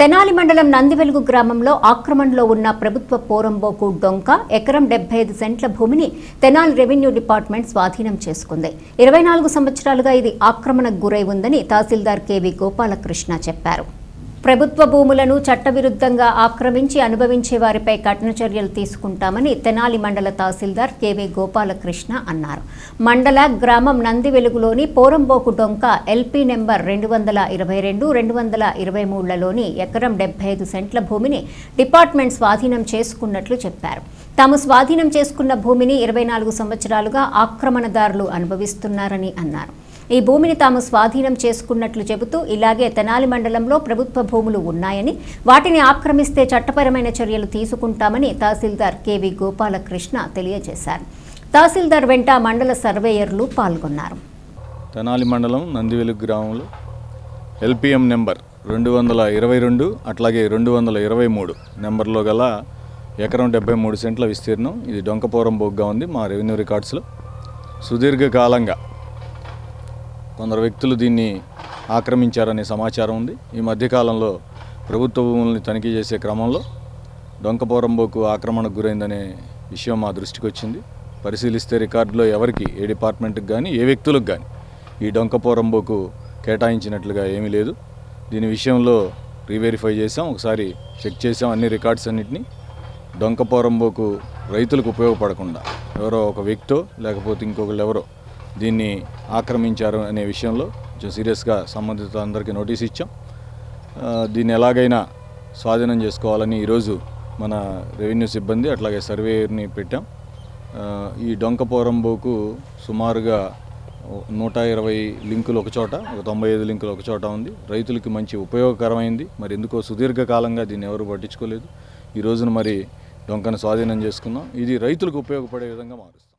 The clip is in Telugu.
తెనాలి మండలం నందివెలుగు గ్రామంలో ఆక్రమణలో ఉన్న ప్రభుత్వ పోరంబోకు డొంక ఎకరం డెబ్బై ఐదు సెంట్ల భూమిని తెనాలి రెవెన్యూ డిపార్ట్మెంట్ స్వాధీనం చేసుకుంది. ఇరవై నాలుగు సంవత్సరాలుగా ఇది ఆక్రమణకు గురై ఉందని తహసీల్దార్ కెవి గోపాలకృష్ణ చెప్పారు. ప్రభుత్వ భూములను చట్టవిరుద్ధంగా ఆక్రమించి అనుభవించే వారిపై కఠిన చర్యలు తీసుకుంటామని తెనాలి మండల తహసీల్దార్ కెవి గోపాలకృష్ణ అన్నారు. మండల గ్రామం నంది వెలుగులోని పోరంబోకు డొంక ఎల్పీ నెంబర్ రెండు వందల ఇరవై రెండు రెండు వందల ఇరవై మూడులలోని ఎకరం డెబ్బై ఐదు సెంట్ల భూమిని డిపార్ట్మెంట్ స్వాధీనం చేసుకున్నట్లు చెప్పారు. తాము స్వాధీనం చేసుకున్న భూమిని ఇరవై నాలుగు సంవత్సరాలుగా ఆక్రమణదారులు అనుభవిస్తున్నారని అన్నారు. ఈ భూమిని తాము స్వాధీనం చేసుకున్నట్లు చెబుతూ ఇలాగే తెనాలి మండలంలో ప్రభుత్వ భూములు ఉన్నాయని వాటిని ఆక్రమిస్తే చట్టపరమైన చర్యలు తీసుకుంటామని తహసీల్దార్ కెవి గోపాలకృష్ణ తెలియజేశారు. తహసీల్దార్ వెంట మండల సర్వేయర్లు పాల్గొన్నారు. తెనాలి మండలం నందివెలుగు గ్రామంలో ఎల్పిఎం నెంబర్ రెండు వందల ఇరవై రెండు అట్లాగే రెండు వందల ఇరవై మూడు నెంబర్లో గల ఎకరం డెబ్బై మూడు సెంట్ల విస్తీర్ణం. ఇది డొంకపోరం బొగ్గా ఉంది మా రెవెన్యూ రికార్డ్స్లో. సుదీర్ఘకాలంగా కొందరు వ్యక్తులు దీన్ని ఆక్రమించారనే సమాచారం ఉంది. ఈ మధ్యకాలంలో ప్రభుత్వ భూముల్ని తనిఖీ చేసే క్రమంలో డొంకపోరంబోకు ఆక్రమణకు గురైందనే విషయం మా దృష్టికి వచ్చింది. పరిశీలిస్తే రికార్డులో ఎవరికి ఏ డిపార్ట్మెంట్కి కానీ ఏ వ్యక్తులకు కానీ ఈ డొంకపోరంబోకు కేటాయించినట్లుగా ఏమీ లేదు. దీని విషయంలో రీవెరిఫై చేసాం ఒకసారి చెక్ చేసాం అన్ని రికార్డ్స్ అన్నింటినీ. డొంకపోరంబోకు రైతులకు ఉపయోగపడకుండా ఎవరో ఒక వ్యక్తో లేకపోతే ఇంకొకళ్ళు ఎవరో దీన్ని ఆక్రమించారు అనే విషయంలో కొంచెం సీరియస్గా సంబంధిత అందరికీ నోటీస్ ఇచ్చాం. దీన్ని ఎలాగైనా స్వాధీనం చేసుకోవాలని ఈరోజు మన రెవెన్యూ సిబ్బంది అట్లాగే సర్వేయర్ని పెట్టాం. ఈ ఈ డొంకపోరంబోకు సుమారుగా నూట ఇరవై లింకులు ఒక చోట ఒక తొంభై ఐదు లింకులు ఒక చోట ఉంది. రైతులకి మంచి ఉపయోగకరమైంది. మరి ఎందుకో సుదీర్ఘకాలంగా దీన్ని ఎవరు పట్టించుకోలేదు. ఈ రోజున మరి డొంకను స్వాధీనం చేసుకున్నాం. ఇది రైతులకు ఉపయోగపడే విధంగా మారుస్తాం